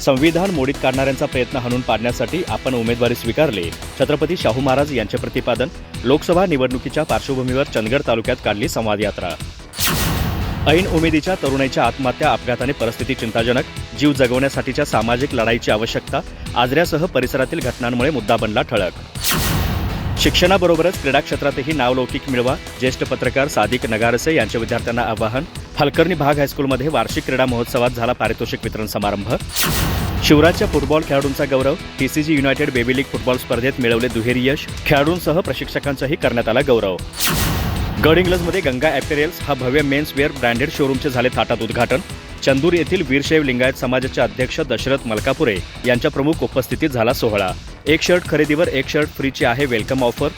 संविधान मोडीत काढणाऱ्यांचा प्रयत्न हाणून पाडण्यासाठी आपण उमेदवारी स्वीकारले. छत्रपती शाहू महाराज यांचे प्रतिपादन लोकसभा निवडणुकीच्या पार्श्वभूमीवर चंदगड तालुक्यात काढली संवाद यात्रा ऐन उमेदीच्या तरुणाईच्या आत्महत्या अपघाताने परिस्थिती चिंताजनक जीव जगवण्यासाठीच्या सामाजिक लढाईची आवश्यकता आजऱ्यासह परिसरातील घटनांमुळे मुद्दा बनला ठळक. शिक्षणाबरोबरच क्रीडा क्षेत्रातही नावलौकिक मिळवा. ज्येष्ठ पत्रकार सादिक नगारसे यांच्या विद्यार्थ्यांना आवाहन फलकर्णी भाग हायस्कूलमध्ये वार्षिक क्रीडा महोत्सवात झाला पारितोषिक वितरण समारंभ. शिवराजच्या फुटबॉल खेळाडूंचा गौरव TCG united baby league football स्पर्धेत मिळवले दुहेरी यश खेळाडूंसह प्रशिक्षकांचाही करण्यात आला गौरव. गड इंग्लजमध्ये गंगा ॲपेरियल्स हा भव्य मेन्स वेअर ब्रँडेड शोरूमचे झाले थाटात उद्घाटन. चंदूर येथील वीरशैव लिंगायत समाजाचे अध्यक्ष दशरथ मलकापुरे यांच्या प्रमुख उपस्थितीत झाला सोहळा. एक शर्ट खरेदीवर एक शर्ट फ्रीची आहे वेलकम ऑफर.